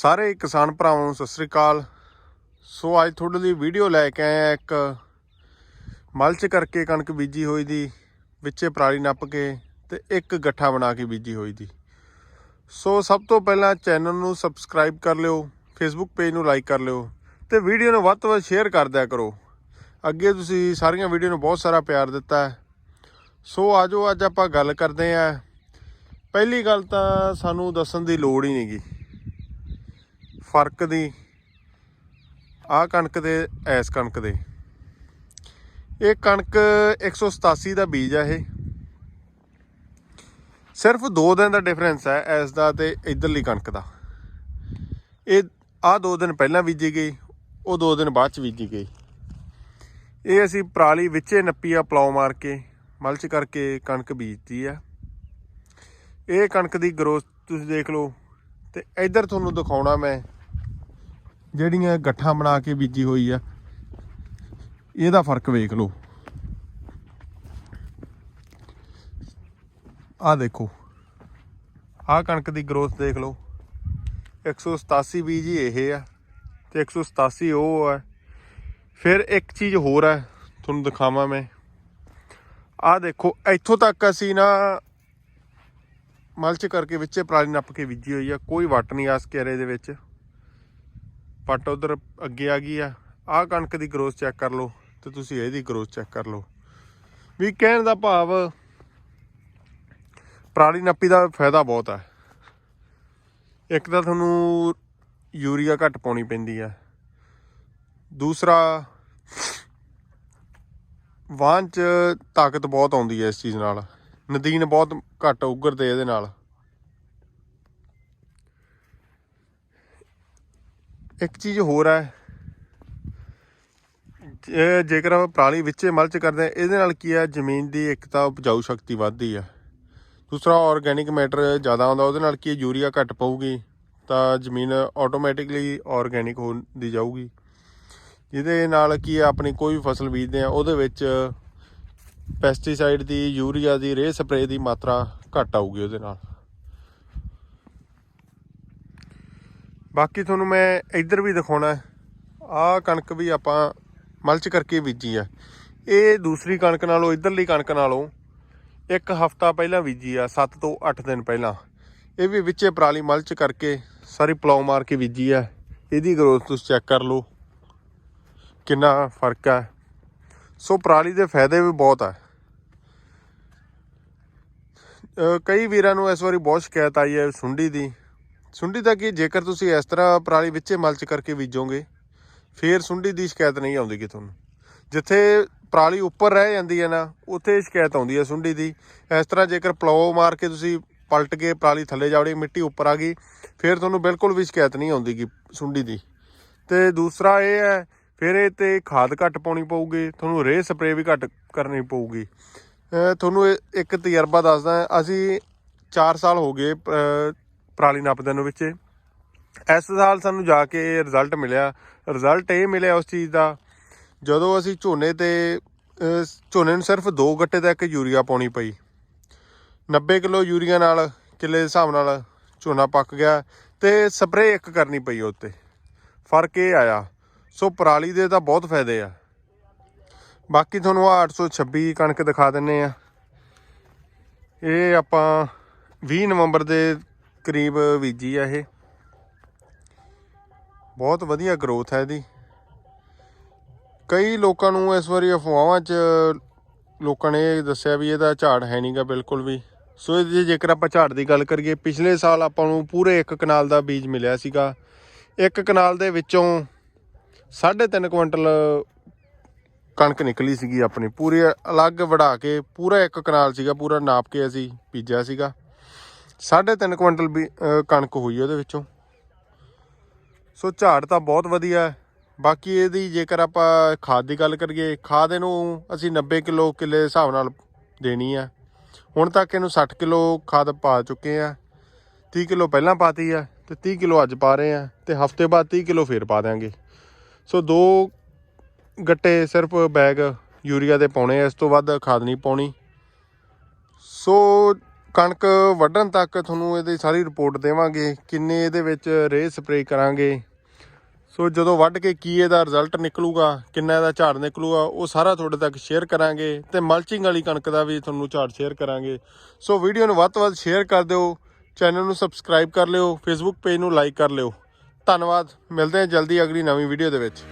ਸਾਰੇ ਕਿਸਾਨ ਭਰਾਵਾਂ ਨੂੰ ਸਤਿ ਸ੍ਰੀ ਅਕਾਲ। ਸੋ ਅੱਜ ਤੁਹਾਡੇ ਲਈ ਵੀਡੀਓ ਲੈ ਕੇ ਆਏ ਆ ਇੱਕ ਮਲਚ ਕਰਕੇ ਕਣਕ ਬੀਜੀ ਹੋਈ ਦੀ, ਵਿੱਚੇ ਪਰਾਲੀ ਨੱਪ ਕੇ ਤੇ ਇੱਕ ਗੱਠਾ ਬਣਾ ਕੇ ਬੀਜੀ ਹੋਈ ਦੀ। ਸੋ ਸਭ ਤੋਂ ਪਹਿਲਾਂ ਚੈਨਲ ਨੂੰ ਸਬਸਕ੍ਰਾਈਬ ਕਰ ਲਿਓ ਫੇਸਬੁੱਕ ਪੇਜ ਨੂੰ ਲਾਈਕ ਕਰ ਲਿਓ ਤੇ ਵੀਡੀਓ ਨੂੰ ਵੱਧ ਤੋਂ ਵੱਧ ਸ਼ੇਅਰ ਕਰ ਦਿਆ ਕਰੋ। ਅੱਗੇ ਤੁਸੀਂ ਸਾਰੀਆਂ ਵੀਡੀਓ ਨੂੰ ਬਹੁਤ ਸਾਰਾ ਪਿਆਰ ਦਿੱਤਾ ਹੈ। ਸੋ ਆਜੋ ਅੱਜ ਆਪਾਂ ਗੱਲ ਕਰਦੇ ਆਂ ਪਹਿਲੀ ਗੱਲ ਤਾਂ ਸਾਨੂੰ ਦੱਸਣ ਦੀ ਲੋੜ ਹੀ ਨਹੀਂਗੀ ਫ਼ਰਕ ਦੀ, ਆਹ ਕਣਕ ਦੇ, ਐਸ ਕਣਕ ਦੇ। ਇਹ ਕਣਕ 187 ਦਾ ਬੀਜ ਆ ਇਹ। ਸਿਰਫ 2 ਦਿਨ ਦਾ ਡਿਫਰੈਂਸ ਹੈ ਐਸ ਦਾ ਤੇ ਇਧਰਲੀ ਕਣਕ ਦਾ। ਇਹ ਆ 2 ਦਿਨ ਪਹਿਲਾਂ ਬੀਜੀ ਗਈ, ਉਹ 2 ਦਿਨ ਬਾਅਦ ਚ ਬੀਜੀ ਗਈ। ਇਹ ਅਸੀਂ ਪਰਾਲੀ ਵਿੱਚੇ ਨੱਪੀ ਆ ਪਲਾਉ ਮਾਰ ਕੇ, ਮਲਚ ਕਰਕੇ ਕਣਕ ਬੀਜਤੀ ਆ। ਇਹ ਕਣਕ ਦੀ ਗਰੋਥ ਤੁਸੀਂ ਦੇਖ ਲਓ, ਤੇ ਇੱਧਰ ਤੁਹਾਨੂੰ ਦਿਖਾਉਣਾ ਮੈਂ। ਜਿਹੜੀਆਂ ਗੱਠਾਂ ਬਣਾ ਕੇ ਬੀਜੀ ਹੋਈ ਆ, ਇਹਦਾ ਫ਼ਰਕ ਵੇਖ ਲਓ। ਆਹ ਦੇਖੋ, ਆਹ ਕਣਕ ਦੀ ਗਰੋਥ ਦੇਖ ਲਓ। 187 ਬੀਜ ਹੀ ਇਹ ਆ ਤੇ 187 ਉਹ ਆ। ਫਿਰ ਇੱਕ ਚੀਜ਼ ਹੋਰ ਹੈ ਤੁਹਾਨੂੰ ਦਿਖਾਵਾਂ ਮੈਂ। ਆਹ ਦੇਖੋ, ਇੱਥੋਂ ਤੱਕ ਅਸੀਂ ਨਾ ਮਲਚ ਕਰਕੇ ਵਿੱਚੇ ਪਰਾਲੀ ਨੱਪ ਕੇ ਬੀਜੀ ਹੋਈ ਆ, ਕੋਈ ਵੱਟ ਨਹੀਂ ਆਸ ਘੇਰੇ ਦੇ ਵਿੱਚ। ਪੱਟ ਉਧਰ ਅੱਗੇ ਆ ਗਈ ਆ। ਆਹ ਕਣਕ ਦੀ ਗਰੋਥ ਚੈੱਕ ਕਰ ਲਓ ਤੇ ਤੁਸੀਂ ਇਹਦੀ ਗਰੋਥ ਚੈੱਕ ਕਰ ਲਓ। ਵੀ ਕਹਿਣ ਦਾ ਭਾਵ ਪਰਾਲੀ ਨੱਪੀ ਦਾ ਫਾਇਦਾ ਬਹੁਤ ਹੈ ਇੱਕ ਤਾਂ ਤੁਹਾਨੂੰ ਯੂਰੀਆ ਘੱਟ ਪਾਉਣੀ ਪੈਂਦੀ ਆ। ਦੂਸਰਾ, ਵਾਹਨ ਚ ਤਾਕਤ ਬਹੁਤ ਆਉਂਦੀ ਹੈ ਇਸ ਚੀਜ਼ ਨਾਲ। ਨਦੀਨ ਬਹੁਤ ਘੱਟ ਉਗਰਦੇ ਇਹਦੇ ਨਾਲ। ਇੱਕ ਚੀਜ਼ ਹੋਰ ਹੈ। ਜੇ- ਜੇਕਰ ਆਪਾਂ ਪਰਾਲੀ ਵਿੱਚੇ ਮਲਚ ਕਰਦੇ ਆ ਇਹਦੇ ਨਾਲ ਕੀ ਹੈ? ਜ਼ਮੀਨ ਦੀ ਇੱਕ ਤਾਂ ਉਪਜਾਊ ਸ਼ਕਤੀ ਵੱਧਦੀ ਆ ਦੂਸਰਾ ਆਰਗੈਨਿਕ ਮੈਟਰ ਜ਼ਿਆਦਾ ਆਉਂਦਾ, ਉਹਦੇ ਨਾਲ ਕੀ ਯੂਰੀਆ ਘੱਟ ਪਊਗੀ, ਤਾਂ ਜ਼ਮੀਨ ਆਟੋਮੈਟਿਕਲੀ ਆਰਗੈਨਿਕ ਹੁੰਦੀ ਜਾਊਗੀ। ਜਿਹਦੇ ਨਾਲ ਕੀ ਹੈ? ਆਪਣੀ ਕੋਈ ਵੀ ਫਸਲ ਬੀਜਦੇ ਆ ਉਹਦੇ ਵਿੱਚ ਪੈਸਟੀਸਾਈਡ ਦੀ, ਯੂਰੀਆ ਦੀ ਰੇਹ ਸਪਰੇਅ ਦੀ ਮਾਤਰਾ ਘੱਟ ਆਊਗੀ ਉਹਦੇ ਨਾਲ। ਬਾਕੀ ਤੁਹਾਨੂੰ ਮੈਂ ਇੱਧਰ ਵੀ ਦਿਖਾਉਣਾ ਆਹ ਕਣਕ ਵੀ ਆਪਾਂ ਮਲਚ ਕਰਕੇ ਬੀਜੀ ਆ। ਇਹ ਦੂਸਰੀ ਕਣਕ ਨਾਲੋਂ, ਇੱਧਰਲੀ ਕਣਕ ਨਾਲੋਂ ਇੱਕ ਹਫਤਾ ਪਹਿਲਾਂ ਬੀਜੀ ਆ 7 ਤੋਂ 8 ਦਿਨ ਪਹਿਲਾਂ। ਇਹ ਵੀ ਵਿੱਚੇ ਪਰਾਲੀ ਮਲਚ ਕਰਕੇ ਸਾਰੀ ਪਲਾਉ ਮਾਰ ਕੇ ਬੀਜੀ ਆ। ਇਹਦੀ ਗਰੋਥ ਤੁਸੀਂ ਚੈੱਕ ਕਰ ਲਓ। ਕਿੰਨਾ ਫ਼ਰਕ ਹੈ ਸੋ ਪਰਾਲੀ ਦੇ ਫਾਇਦੇ ਵੀ ਬਹੁਤ ਹੈ ਕਈ ਵੀਰਾਂ ਨੂੰ ਇਸ ਵਾਰੀ ਬਹੁਤ ਸ਼ਿਕਾਇਤ ਆਈ ਹੈ ਸੁੰਡੀ ਦੀ। ਸੁੰਡੀ ਦਾ ਕੀ ਜੇਕਰ ਤੁਸੀਂ ਇਸ ਤਰ੍ਹਾਂ ਪਰਾਲੀ ਵਿੱਚੇ ਮਲਚ ਕਰਕੇ ਬੀਜੋਗੇ, ਫੇਰ ਸੁੰਡੀ ਦੀ ਸ਼ਿਕਾਇਤ ਨਹੀਂ ਆਉਂਦੀ ਕਿ ਤੁਹਾਨੂੰ। ਜਿੱਥੇ ਪਰਾਲੀ ਉੱਪਰ ਰਹਿ ਜਾਂਦੀ ਹੈ ਨਾ, ਉੱਥੇ ਸ਼ਿਕਾਇਤ ਆਉਂਦੀ ਹੈ ਸੁੰਡੀ ਦੀ। ਇਸ ਤਰ੍ਹਾਂ ਜੇਕਰ ਪਲੋ ਮਾਰ ਕੇ ਤੁਸੀਂ ਪਲਟ ਕੇ ਪਰਾਲੀ ਥੱਲੇ ਜਾਵੜੀ ਮਿੱਟੀ ਉੱਪਰ ਆ ਗਈ, ਫਿਰ ਤੁਹਾਨੂੰ ਬਿਲਕੁਲ ਵੀ ਸ਼ਿਕਾਇਤ ਨਹੀਂ ਆਉਂਦੀ ਕਿ ਸੁੰਡੀ ਦੀ। ਤੇ ਦੂਸਰਾ ਇਹ ਹੈ, ਫਿਰ ਇਹ ਤੇ ਖਾਦ ਘੱਟ ਪਾਉਣੀ ਪਊਗੀ, ਤੁਹਾਨੂੰ ਰੇਹ ਸਪਰੇਅ ਵੀ ਘੱਟ ਕਰਨੀ ਪਊਗੀ। ਤੁਹਾਨੂੰ ਇਹ- ਇੱਕ ਤਜਰਬਾ ਦੱਸਦਾ, ਅਸੀਂ 4 ਸਾਲ ਹੋ ਗਏ ਪਰਾਲੀ ਨੱਪਦੇ ਨੂੰ ਵਿੱਚ। ਇਸ ਸਾਲ ਸਾਨੂੰ ਜਾ ਕੇ ਰਿਜ਼ਲਟ ਮਿਲਿਆ। ਰਿਜ਼ਲਟ ਇਹ ਮਿਲਿਆ ਉਸ ਚੀਜ਼ ਦਾ, ਜਦੋਂ ਅਸੀਂ ਝੋਨੇ ਤੇ ਝੋਨੇ ਨੂੰ ਸਿਰਫ 2 ਗੱਟੇ ਤੱਕ ਯੂਰੀਆ ਪਾਉਣੀ ਪਈ। 90 ਕਿਲੋ ਯੂਰੀਆ ਨਾਲ ਕਿੱਲੇ ਦੇ ਹਿਸਾਬ ਨਾਲ ਝੋਨਾ ਪੱਕ ਗਿਆ ਤੇ ਸਪਰੇਅ ਇੱਕ ਕਰਨੀ ਪਈ ਉੱਤੇ। ਫ਼ਰਕ ਇਹ ਆਇਆ। ਸੋ ਪਰਾਲੀ ਦੇ ਤਾਂ ਬਹੁਤ ਫਾਇਦੇ ਆ। ਬਾਕੀ ਤੁਹਾਨੂੰ ਆ 826 ਕਣਕ ਦਿਖਾ ਦਿੰਨੇ ਆ। ਇਹ ਆਪਾਂ 20 ਨਵੰਬਰ ਦੇ ਕਰੀਬ ਬੀਜੀ ਆ ਇਹ। ਬਹੁਤ ਵਧੀਆ ਗਰੋਥ ਹੈ ਇਹਦੀ। ਕਈ ਲੋਕਾਂ ਨੂੰ ਇਸ ਵਾਰੀ ਅਫਵਾਹਾਂ 'ਚ ਲੋਕਾਂ ਨੇ ਇਹ ਦੱਸਿਆ ਵੀ ਇਹਦਾ ਝਾੜ ਹੈ ਨਹੀਂਗਾ ਬਿਲਕੁਲ ਵੀ। ਸੋ ਇਹਦੀ ਜੇਕਰ ਆਪਾਂ ਝਾੜ ਦੀ ਗੱਲ ਕਰੀਏ, ਪਿਛਲੇ ਸਾਲ ਆਪਾਂ ਨੂੰ ਪੂਰੇ ਇੱਕ ਕਨਾਲ ਦਾ ਬੀਜ ਮਿਲਿਆ ਸੀਗਾ। ਇੱਕ ਕਨਾਲ ਦੇ ਵਿੱਚੋਂ 3.5 ਕੁਇੰਟਲ ਕਣਕ ਨਿਕਲੀ ਸੀਗੀ ਆਪਣੀ। ਪੂਰੀ ਅਲੱਗ ਵੜਾ ਕੇ ਪੂਰਾ ਇੱਕ ਕਨਾਲ ਸੀਗਾ, ਪੂਰਾ ਨਾਪ ਕੇ ਅਸੀਂ ਬੀਜਿਆ ਸੀਗਾ। 3.5 ਕੁਇੰਟਲ ਵੀ ਕਣਕ ਹੋਈ ਉਹਦੇ ਵਿੱਚੋਂ। ਸੋ ਝਾੜ ਤਾਂ ਬਹੁਤ ਵਧੀਆ ਹੈ। ਬਾਕੀ ਇਹਦੀ ਜੇਕਰ ਆਪਾਂ ਖਾਦ ਦੀ ਗੱਲ ਕਰੀਏ, ਖਾਦ ਇਹਨੂੰ ਅਸੀਂ 90 ਕਿਲੋ ਕਿੱਲੇ ਦੇ ਹਿਸਾਬ ਨਾਲ ਦੇਣੀ ਆ। ਹੁਣ ਤੱਕ ਇਹਨੂੰ 60 ਕਿਲੋ ਖਾਦ ਪਾ ਚੁੱਕੇ ਆ। 30 ਕਿਲੋ ਪਹਿਲਾਂ ਪਾਤੀ ਆ ਤੇ 30 ਕਿਲੋ ਅੱਜ ਪਾ ਰਹੇ ਆ ਤੇ ਹਫ਼ਤੇ ਬਾਅਦ 30 ਕਿਲੋ ਫੇਰ ਪਾ ਦਿਆਂਗੇ। ਸੋ ਦੋ ਗੱਟੇ ਸਿਰਫ ਬੈਗ ਯੂਰੀਆ ਦੇ ਪਾਉਣੇ ਆ, ਇਸ ਤੋਂ ਵੱਧ ਖਾਦ ਨਹੀਂ ਪਾਉਣੀ। ਸੋ ਕਣਕ ਵੱਢਣ ਤੱਕ ਤੁਹਾਨੂੰ ਇਹਦੀ ਸਾਰੀ ਰਿਪੋਰਟ ਦੇਵਾਂਗੇ, ਕਿੰਨੇ ਇਹਦੇ ਵਿੱਚ ਰੇ ਸਪਰੇਅ ਕਰਾਂਗੇ। ਸੋ ਜਦੋਂ ਵੱਢ ਕੇ ਕੀ ਇਹਦਾ ਰਿਜ਼ਲਟ ਨਿਕਲੂਗਾ, ਕਿੰਨਾ ਇਹਦਾ ਝਾੜ ਨਿਕਲੂਗਾ, ਉਹ ਸਾਰਾ ਤੁਹਾਡੇ ਤੱਕ ਸ਼ੇਅਰ ਕਰਾਂਗੇ ਤੇ ਮਲਚਿੰਗ ਵਾਲੀ ਕਣਕ ਦਾ ਵੀ ਤੁਹਾਨੂੰ ਝਾੜ ਸ਼ੇਅਰ ਕਰਾਂਗੇ। ਸੋ ਵੀਡੀਓ ਨੂੰ ਵੱਧ ਤੋਂ ਵੱਧ ਸ਼ੇਅਰ ਕਰ ਦਿਓ ਚੈਨਲ ਨੂੰ ਸਬਸਕ੍ਰਾਈਬ ਕਰ ਲਿਓ ਫੇਸਬੁੱਕ ਪੇਜ ਨੂੰ ਲਾਈਕ ਕਰ ਲਿਓ। ਧੰਨਵਾਦ, ਮਿਲਦੇ ਹਾਂ ਜਲਦੀ ਅਗਲੀ ਨਵੀਂ ਵੀਡੀਓ ਦੇ ਵਿੱਚ।